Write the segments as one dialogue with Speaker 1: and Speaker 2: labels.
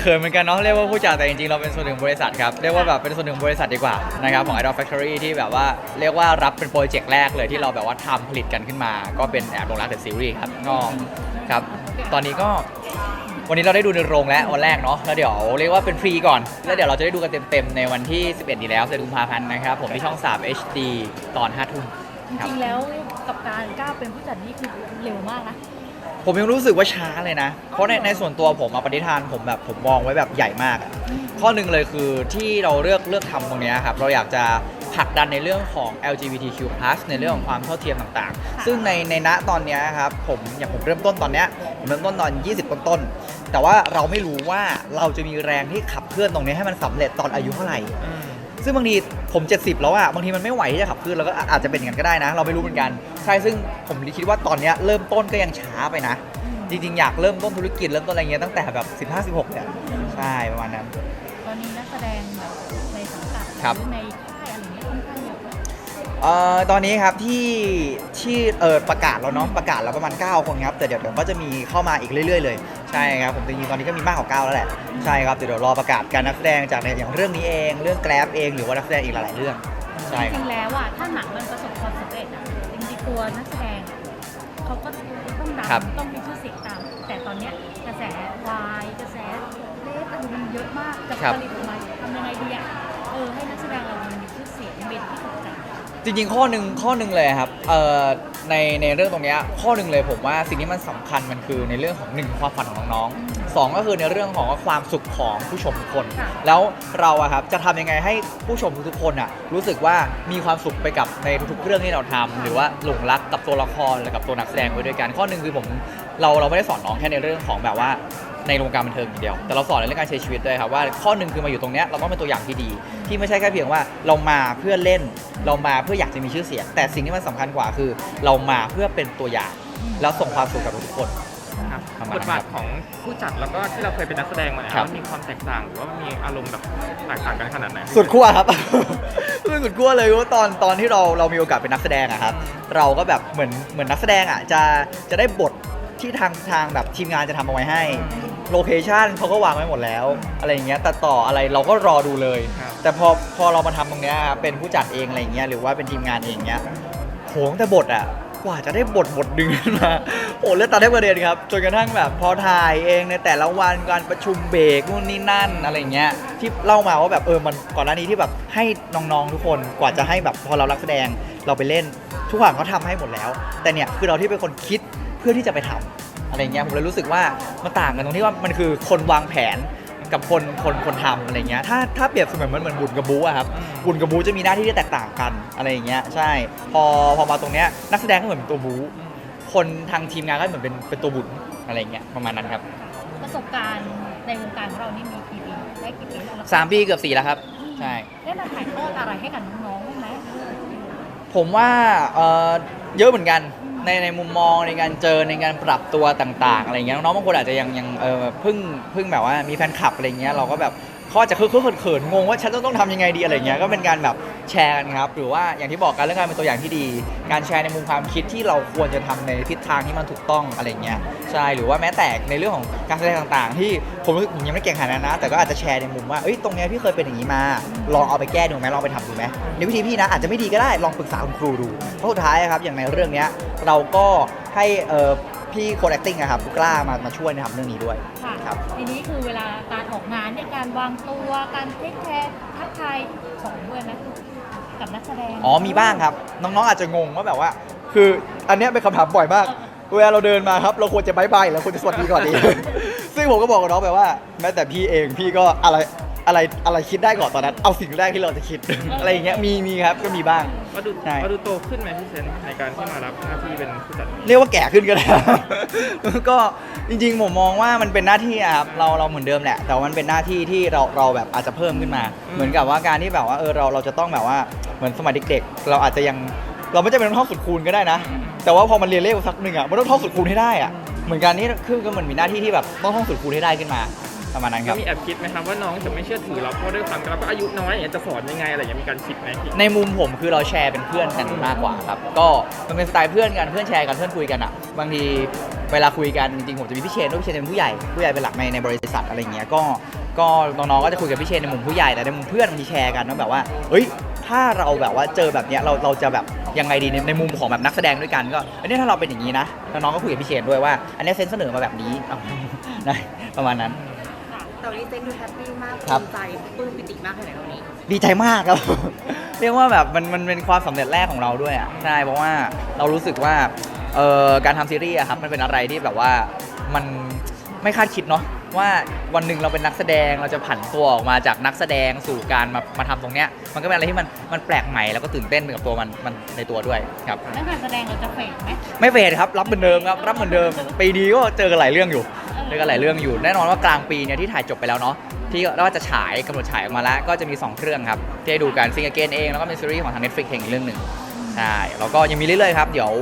Speaker 1: เขินๆเหมือนกันเนาะเรียกว่าผู้จัดแต่จริงๆเราเป็นส่วนหนึ่งบริษัทครับเรียกว่าแบบเป็นส่วนหนึ่งบริษัทดีกว่านะครับของ Idol Factory ที่แบบว่าเรียกว่ารับเป็นโปรเจกต์แรกเลยที่เราแบบว่าทำผลิตกันขึ้นมา ก็เป็นแอบลงรักเดอะซีรีส์ครับก็ครับตอนนี้ก็วันนี้เราได้ดูในโรงแล้ววันแรกเนาะแล้วเดี๋ยวเรียกว่าเป็นฟรีก่อน แล้วเดี๋ยวเราจะได้ดูกันเต็มๆในวันที่ 11 นี้แล้วเดือนกุมภาพันธ์นะครับผมที่ช่อง 3 HD ตอน5ทุ่ม
Speaker 2: จ
Speaker 1: ครับ
Speaker 2: ริงๆแล้วกับการก้าวเป็นผู้จัดนี่คือเร็วมากนะ
Speaker 1: ผมยังรู้สึกว่าช้าเลยนะ เพราะในในส่วนตัวผมอะปฏิทานผมแบบผมมองไว้แบบใหญ่มากอะข้อหนึ่งเลยคือที่เราเลือกเลือกทำตรงเนี้ยครับเราอยากจะผลักดันในเรื่องของ LGBTQ+ ในเรื่องของความเท่าเทียมต่างๆ ซึ่งในในณตอนเนี้ยครับผมอย่างผมเริ่มต้นตอนเนี้ยผมเริ่มต้นตอน 20 ต้นๆแต่ว่าเราไม่รู้ว่าเราจะมีแรงที่ขับเคลื่อนตรงนี้ให้มันสำเร็จตอนอายุเท่าไหร่ ซึ่งบางทีผม 70 แล้วอะบางทีมันไม่ไหวที่จะขับเคลื่อนแล้วก็อาจจะเป็นอย่างนั้นก็ได้นะ เราไม่รู้เหมือนกันใช่ซึ่งผมคิดว่าตอนเนี้ยเริ่มต้นก็ยังช้าไปนะ จริงๆ อยากเริ่มต้นธุรกิจเริ่มต้นอะไรเงี้ยตั้งแต่แบบ 15 16เนี่ยใช่ประมาณนั้น
Speaker 2: ตอนนี้นักแสดงแบบในสังกัด
Speaker 1: ครับ
Speaker 2: หรือใน เอ่อ
Speaker 1: ตอนนี้ครับที่ที่เออประกาศแล้วเนาะประกาศแล้วประมาณ 9 คนครับแต่เดี๋ยวเดี๋ยวก็จะมีเข้ามาอีกเรื่อยๆเลยใช่ครับผมจริงๆตอนนี้ก็มีมากกว่า9แล้วแหละใช่ครับเดี๋ยวเดี๋ยวรอประกาศการนักแสดงจากในอย่างเรื่องนี้เองเรื่องแกลบเองหรือว่านักแสดงอีกหลายๆเรื่องใช่
Speaker 2: จ
Speaker 1: ครับ
Speaker 2: ริงๆแล้วอะถ้าหนังมันประสบความสำเร็จอะจริงๆตัวนักแสดงอะเขาก็ต้องดั
Speaker 1: ครับ
Speaker 2: งต้องมีชื่อเสียงตาม แต่ตอนเนี้ยกระแสวายกระแสเลสอะไรมันเยอะมากจะผลิตออกมา จ
Speaker 1: ริงๆ ข้อหนึ่งข้อหนึ่งเลยครับเอ่อในในเรื่องตรงเนี้ยข้อหนึ่งเลยผมว่าสิ่งที่มันสำคัญมันคือในเรื่องของหนึ่งความฝันของน้องๆสองก็คือในเรื่องของความสุขของผู้ชมทุกคน
Speaker 2: ค่ะ
Speaker 1: แล้วเราอะครับจะทำยังไงให้ผู้ชมทุกๆคนอะรู้สึกว่ามีความสุขไปกับในทุกๆเรื่องที่เราทำหรือว่าหลงรักกับตัวละครหรือกับตัวนักแสดงไปด้วยกัน ข้อหนึ่งคือผมเราเราไม่ได้สอนน้องแค่ในเรื่องของแบบว่าในวงการบันเทิงอย่างเดียว แต่เราสอนในเรื่องการใช้ชีวิตด้วยครับว่าข้อหนึ่งคือมาอยู่ตรงเนี้ยเราต้องเป็นตัวอย่างที่ดี ที่ไม่ใช่แค่เพียงว่าเรามาเพื่อเล่น เรามาเพื่ออยากจะมีชื่อเสียงแต่สิ่งที่มันสำคัญกว่าคือ เรามาเพื่อเป็นตัวอย่าง แล้วส่งความสุขกับทุกคน
Speaker 3: ครับ
Speaker 1: ประมาณ
Speaker 3: บ
Speaker 1: นั้
Speaker 3: ท
Speaker 1: น
Speaker 3: บา
Speaker 1: ค
Speaker 3: ท
Speaker 1: รับ
Speaker 3: ของผู้จัดแล้วก็ที่เราเคยเป็นนักแสดงมาเนี่ย
Speaker 1: ครับ
Speaker 3: มันมีความแตกต่างหรือว่ามันมีอารมณ์แบบแตกต่างกันขนาดไหน
Speaker 1: สุดขั้วครับ คือสุดขั้วเลยว่าตอนตอนที่เราเรามีโอกาสเป็นนักแสดงอะครับ เราก็แบบเหมือนเหมือนนักแสดงอะจะจะได้บทที่ทางทางแบบทีมงานจะทำเอาไว้ให้ โลเคชันเขาก็วางไว้หมดแล้ว อะไรอย่างเงี้ยแต่ต่ออะไรเราก็รอดูเลย
Speaker 3: ครับ
Speaker 1: แต่พอพอเรามาทำตรงเนี้ยครับเป็นผู้จัดเองอะไรอย่างเงี้ยหรือว่าเป็นทีมงานเองเงี้ย โหงแต่บทอะกว่าจะได้บทบทดึงขึ้นมาโอ้เลือดตาแทบกระเด็นครับ จนกระทั่งแบบพอถ่ายเองในแต่ละวันการประชุมเบรกนู่นนี่นั่นอะไรเงี้ยที่เล่ามาว่าแบบเออมันก่อนหน้านี้ที่แบบให้น้องๆทุกคนกว่าจะให้แบบพอเรารักแสดงเราไปเล่น ทุกอย่างเขาทำให้หมดแล้ว แต่เนี่ยคือเราที่เป็นคนคิดเพื่อที่จะไปทำอะไรเงี้ยผมเลยรู้สึกว่ามันต่างกันตรงที่ว่ามันคือคนวางแผน กับคนคนคนทำอะไรเงี้ยถ้าถ้าเปรียบเสมือนมันเหมือนบุญกับบูอะครับ
Speaker 3: อืม
Speaker 1: บุญกับบูจะมีหน้าที่ที่แตกต่างกันอะไรอย่างเงี้ยใช่ พอพอมาตรงเนี้ยนักแสดงก็เหมือนเป็นตัวบูคนทางทีมงานก็เหมือนเป็นเป็นตัวบุญอะไรอย่างเงี้ยประมาณนั้นครับ
Speaker 2: ประสบการณ์ในวงการของเรานี่มีกี่ปีได้กี่ปีแล้ว
Speaker 1: สามปีเกือบสี่แล้วครับใช่
Speaker 2: ได้มาถ่ายทอดอะไรให้กับน้องๆบ้างไหม
Speaker 1: ผมว่าเอ่อเยอะเหมือนกัน ในในมุมมองในการเจอในการปรับตัวต่าง ๆ อะไรเงี้ยน้องๆบางคนอาจจะยังยังเออเพิ่งเพิ่งแบบว่ามีแฟนคลับอะไรเงี้ยเราก็แบบ เขาอาจจะเคอะเขินๆงงว่าฉันจะต้องทำยังไงดีอะไรเงี้ยก็เป็นการแบบแชร์กันครับ หรือว่าอย่างที่บอกกันเรื่องการเป็นตัวอย่างที่ดี การแชร์ในมุมความคิดที่เราควรจะทำในทิศทางที่มันถูกต้องอะไรเงี้ยใช่หรือว่าแม้แต่ในเรื่องของการแสดงต่างๆ ที่ผมรู้สึกผมยังไม่เก่งขนาดนั้นนะ แต่ก็อาจจะแชร์ในมุมว่าเอ้ยตรงเนี้ยพี่เคยเป็นอย่างนี้มา ลองเอาไปแก้ดูไหมลองไปทำดูไหมในวิธีพี่นะอาจจะไม่ดีก็ได้ลองปรึกษาคุณครูดูเพราะสุดท้ายอะครับอย่างในเรื่องเนี้ยเราก็ให้เอ่อ พี่โค้ด acting อะครับกล้ามามาช่วยนะครับเรื่องนี้ด้วย
Speaker 2: ค่ะ
Speaker 1: ครับ
Speaker 2: ทีนี้คือเวลาการออกงานเนี่ยการวางตัวการเทคแคร์ทักทายสอนด้วยไหมกับนักแสดง
Speaker 1: อ๋อมีบ้างครับ น้องๆอาจจะงงว่าแบบว่า คืออันเนี้ยเป็นคำถามบ่อยมาก เวลาเราเดินมาครับ เราควรจะบายบายหรือเราควรจะสวัสดีก่อนดี ซึ่งผมก็บอกกับน้องไปว่า แม้แต่พี่เองพี่ก็อะไรอะไรอะไรคิดได้ก่อนตอนนั้น เอาสิ่งแรกที่เราจะคิด อะไรอย่างเงี้ยมีมีครับก็มีบ้าง
Speaker 3: ว่าดู
Speaker 1: ใช่
Speaker 3: ว่าดูโตขึ้นไหมพี่เซนในการที่มารับหน้าที่เป็นผู้จัด
Speaker 1: เรียกว่าแก่ขึ้นก็ได้ ก็จริงๆผมมองว่ามันเป็นหน้าที่อะครับเราเราเหมือนเดิมแหละ แต่ว่ามันเป็นหน้าที่ที่เราเราแบบอาจจะเพิ่มขึ้นมา
Speaker 3: อืม
Speaker 1: เหมือนกับว่าการที่แบบว่าเออเราเราจะต้องแบบว่าเหมือนสมัยเด็กๆเราอาจจะยังเราไม่จำเป็นต้องท่องสูตรคูณก็ได้นะ แต่ว่าพอมันเรียนเลขสักหนึ่งอะมันต้องท่องสูตรคูณให้ได้อะเหมือนกันนี่คือก็เหมือนมีหน้าที่ที่แบบต้องท่องสูตรคูณให้ได้ขึ้นมา ประมาณนั้นค
Speaker 3: ก็
Speaker 1: รับ
Speaker 3: มีแอบคิดไหมครับว่าน้องจะไม่เชื่อถือเราเพราะด้วยความเราก็อายุน้อยอย่างเงี้ยจะสอนยังไงอะไรอย่างเงี้ยมีการคิดไหมพี่
Speaker 1: ในมุมผมคือเราแชร์เป็นเพื่อนกันมากกว่าครับ ก็มันเป็นสไตล์เพื่อนกันเพื่อนแชร์กันเพื่อนคุยกันอะ บางทีเวลาคุยกันจริงๆผมจะมีพี่เชนด้วยพี่เชนเป็นผู้ใหญ่ผู้ใหญ่เป็นหลักในในบริษัทอะไรเงี้ยก็ก็น้องๆก็จะคุยกับพี่เชนในมุมผู้ใหญ่แต่ในมุมเพื่อนบางทีแชร์กันว่าแบบว่าเฮ้ยถ้าเราแบบว่าเจอแบบเนี้ยเราเราจะแบบยังไงดีในในมุมของแบบนักแสดงด้วยกันก็อันนี้ถ้าเราเป็นอย่างนี้นะแล้วน้องก็คุยกับพี่เชนด้วยว่า อันนี้เซนเสนอมาแบบนี้เอา นะประมาณนั้น
Speaker 4: แต่วันนี้เต้นดูแฮปปี้มาก
Speaker 1: ครับ
Speaker 4: ภูมิใจปลื้มปิติมากแค่ไหนวันนี้
Speaker 1: ดีใจมากครับ เรียกว่าแบบมันมันเป็นความสำเร็จแรกของเราด้วยอะใช่เพราะว่าเรารู้สึกว่าเอ่อการทำซีรีส์อะครับมันเป็นอะไรที่แบบว่ามันไม่คาดคิดเนาะว่าวันหนึ่งเราเป็นนักแสดงเราจะผันตัวออกมาจากนักแสดงสู่การมามาทำตรงเนี้ยมันก็เป็นอะไรที่มันมันแปลกใหม่แล้วก็ตื่นเต้นไปกับตัวมันมันในตัวด้วยครับ
Speaker 2: แล้วการแสดงเราจะเฟดไหม
Speaker 1: ไม่เฟดครับรับเหมือนเดิมครับรับเหมือนเดิมปีนี้ก็เจอกันหลายเรื่องอยู่ เจอกันหลายเรื่องอยู่ แน่นอนว่ากลางปีเนี่ยที่ถ่ายจบไปแล้วเนาะที่แล้วก็จะฉายกำหนดฉายออกมาแล้ว ก็จะมี 2 เครื่องครับที่ให้ดูกันซิงเกิลเองแล้วก็มีซีรีส์ของทาง Netflix เองอีกเรื่องหนึ่งใช่แล้วก็ยังมีเรื่อยๆครับเดี๋ยว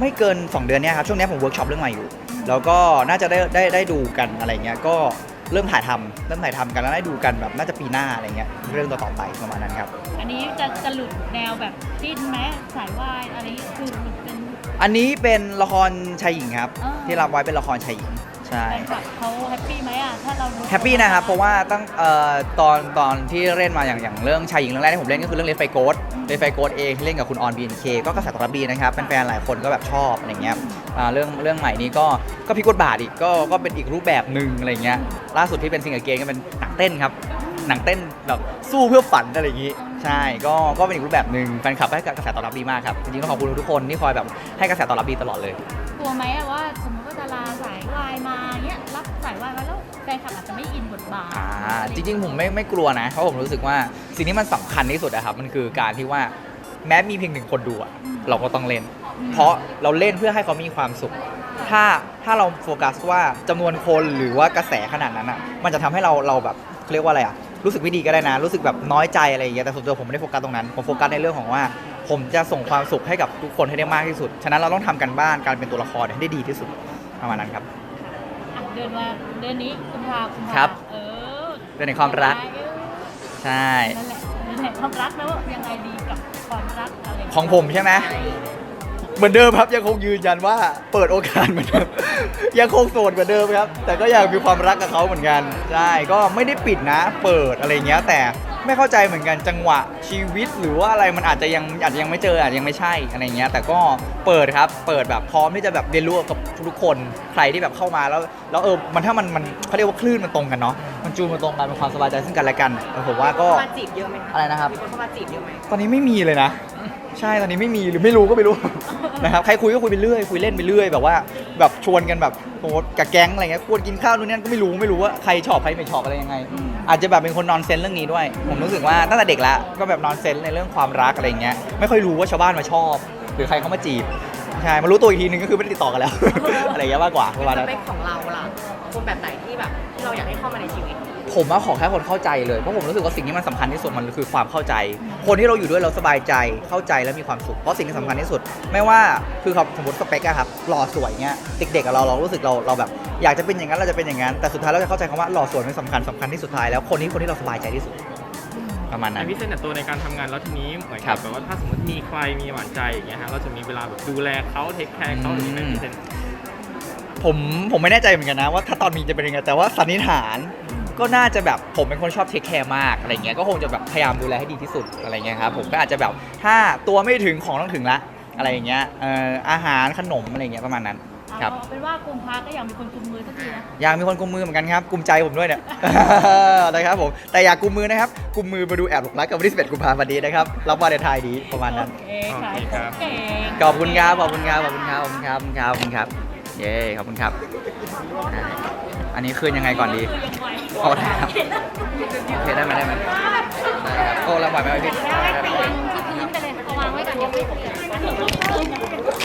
Speaker 1: ไม่เกิน 2 เดือนเนี้ยครับช่วงเนี้ยผมเวิร์กช็อปเรื่องใหม่อยู่ แล้วก็น่าจะได้ได้ได้ดูกันอะไรเงี้ยก็เริ่มถ่ายทำเริ่มถ่ายทำกันแล้วได้ดูกันแบบน่าจะปีหน้าอะไรเงี้ยเรื่องต่อๆไปประมาณนั้นครับ
Speaker 2: อันนี้จะจะหลุดแนวแบบจิ้นไหมสายวายอะไรนี้คือหลุดเป็น
Speaker 1: อันนี้เป็นละครชายหญิงครับ
Speaker 2: อ่า
Speaker 1: ที่รับไว้เป็นละครชายหญิง ใช่
Speaker 2: แฟนคลับเขาแฮปปี้ไหมอะถ้าเรารู้
Speaker 1: แฮปปี้นะครับ เพราะว่าตั้งเอ่อตอนตอนที่เล่นมาอย่างอย่างเรื่องชายหญิงเรื่องแรกที่ผมเล่นก็คือเรื่องเลฟไฟโกดเลฟไฟโกดเองที่เล่นกับคุณออนบีนเคก็กระแสตอบรับดีนะครับแฟนๆหลายคนก็แบบชอบอะไรเงี้ยอ่าเรื่องเรื่องใหม่นี้ก็ก็พลิกบทบาทอีกก็ก็เป็นอีกรูปแบบหนึ่งอะไรเงี้ยล่าสุดที่เป็นซิงเกิลเกมก็เป็นหนังเต้นครับหนังเต้นแบบสู้เพื่อฝันอะไรอย่างงี้ ใช่ก็ก็เป็นอีกรูปแบบหนึ่งแฟนคลับให้กระแสตอบรับดีมากครับจริงๆต้องขอบคุณทุกคนที่คอยแบบให้กระแสตอบรับดีตลอดเลย
Speaker 2: กลัวไหมอะว่าสมมติว่าดาราสายวายมาเนี้ยรับสายวายมาแล้วแฟนคลับอาจจะไม่อินบทบาท
Speaker 1: อ่าจริง ๆ ผมไม่ไม่กลัวนะเพราะผมรู้สึกว่าสิ่งที่มันสำคัญที่สุดอะครับมันคือการที่ว่าแม้มีเพียงหนึ่งคนดูอะเราก็ต้องเล่น เพราะเราเล่นเพื่อให้เขามีความสุข ถ้าถ้าเราโฟกัสว่าจำนวนคนหรือว่ากระแสขนาดนั้นอะมันจะทำให้เราเราแบบเขาเรียกว่าอะไรอะ รู้สึกไม่ดีก็ได้นะ รู้สึกแบบน้อยใจอะไรอย่างเงี้ยแต่ส่วนตัวผมไม่ได้โฟกัสตรงนั้นผมโฟกัสในเรื่องของว่า ผมจะส่งความสุขให้กับทุกคนให้ได้มากที่สุด ฉะนั้นเราต้องทำกันบ้านการเป็นตัวละครให้ได้ดีที่สุดประมาณนั้นครับ
Speaker 2: อะเดือนว่าเดือนนี้กุมภากุมภา
Speaker 1: ครับ
Speaker 2: เออ
Speaker 1: เดือนแห่งความรัก
Speaker 2: เออ
Speaker 1: ใช่
Speaker 2: นั่นแหละเดือนแห่งความรักแล้วยังไงดีกับความรักอะไรย่าเย
Speaker 1: ของผมใช่ไหม เหมือนเดิมครับยังคงยืนยันว่าเปิดโอกาสเหมือนเดิมยังคงโสดเหมือนเดิมครับ แต่ก็อยากมีความรักกับเขาเหมือนกันใช่ก็ไม่ได้ปิดนะ เปิดอะไรเงี้ย แต่ไม่เข้าใจเหมือนกันจังหวะชีวิตหรือว่าอะไรมันอาจจะยังอาจจะยังไม่เจออาจจะยังไม่ใช่อะไรเงี้ย แต่ก็เปิดครับ เปิดแบบพร้อมที่จะแบบเรียนรู้กับทุกๆคนใครที่แบบเข้ามาแล้วแล้วเออมันถ้ามันมันเขาเรียกว่าคลื่นมันตรงกันเนาะมันจูนมันตรงกันเป็นความสบายใจซึ่งกันและกันเออผมว่าก็
Speaker 4: มาจีบเยอะไหม
Speaker 1: อะไรนะครับ
Speaker 4: มีคนเข้ามาจีบเยอะไหม
Speaker 1: ตอนนี้ไม่มีเลยนะ ใช่ตอนนี้ไม่มีหรือไม่รู้ก็ไม่รู้ นะครับใครคุยก็คุยไปเรื่อยคุยเล่นไปเรื่อยแบบว่าแบบชวนกันแบบโพสต์กับแก๊งอะไรเงี้ยควรกินข้าวนู่นนี่นั่นก็ไม่รู้ไม่รู้ว่าใครชอบใครไม่ชอบอะไรยังไง อาจจะแบบเป็นคนนอนเซนเรื่องนี้ด้วย ผมรู้สึกว่าตั้งแต่เด็กแล้วก็แบบนอนเซนในเรื่องความรักอะไรเงี้ยไม่ค่อยรู้ว่าชาวบ้านมาชอบ หรือใครเขามาจีบใช่มารู้ตัวอีกทีนึงก็คือไม่ได้ติดต่อกันแล้ว อะไรอย่างเงี้ยมากกว่าประมาณ
Speaker 4: ส
Speaker 1: นั้น
Speaker 4: เปคของเราล่ะคนแบบไหนที่แบบที่เราอยากให้เข้ามาในชีวิต
Speaker 1: ผมว่าขอแค่คนเข้าใจเลยเพราะผมรู้สึกว่าสิ่งที่มันสำคัญที่สุดมันคือความเข้าใจ คนที่เราอยู่ด้วยเราสบายใจเข้าใจและมีความสุขเพราะสิ่งที่สำคัญที่สุด ไม่ว่าคือครับสมมติสเปกอะครับหล่อสวยเงี้ยเด็กๆอะเราเรารู้สึกเราเราแบบ อยากจะเป็นอย่างนั้นเราจะเป็นอย่างนั้นแต่สุดท้ายเราจะเข้าใจคำว่าหล่อสวยไม่สำคัญสำคัญที่สุดท้ายแล้วคนนี้คนที่เราสบายใจที่สุดประมาณ
Speaker 3: อั
Speaker 1: นั้นน
Speaker 3: พี่เซนแต่ตัวในการทำงานแล้วทีนี้เหมือน
Speaker 1: ครั
Speaker 3: กับบแบบว่าถ้าสมมติมีใครมีหวานใจอย่างเงี้ยฮะเราจะมีเวลาแบบดูแลเขาเทคแคร์เขาอย่างนี้ไหมพี่เซน
Speaker 1: ผมผมไม่แน่ใจเหมือนกันนะว่าถ้าตอนมีจะเป็นยังไงแต่ว่าสันนิษฐาน ก็น่าจะแบบผมเป็นคนชอบเทคแคร์มากอะไรเงี้ยก็คงจะแบบพยายามดูแลให้ดีที่สุดอะไรเงี้ยครับผมก็อาจจะแบบถ้าตัวไม่ถึงของต้องถึงละอะไรอย่างเงี้ยเอ่ออาหารขนมอะไรเงี้ยประมาณนั้นครับ
Speaker 2: เอาเป็นว่ากุมภาก็อยากมีคนกุมมือสักทีนะ
Speaker 1: อยากมีคนกุมมือเหมือนกันครับกุมใจผมด้วยเนี่ย นะครับผมแต่อยากกุมมือนะครับกุมมือมาดูแอบหลงรักกับวันที่11กุมภาพันธ์นี้นะครับรับวาเลนไทน์ดีประมาณนั้น
Speaker 2: โอเคค่ะเก่ง
Speaker 1: ขอบคุณครับขอบคุณครับ ขอบคุณครับ ขอบคุณครับ ขอบคุณครับ ขอบคุณครับ เย้ ขอบคุณครับ อันนี้คืนยังไงก่อนดี
Speaker 2: คือยังไง
Speaker 1: เอาได้ครับโอเคได้ไหมได้ไหมได้ครับโอ้ลำบากไหมพี่
Speaker 2: วางที่พื้นไปเลยเอาวางไว้ก่อนยังไม่เปลี่ยน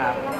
Speaker 1: ได้ครับ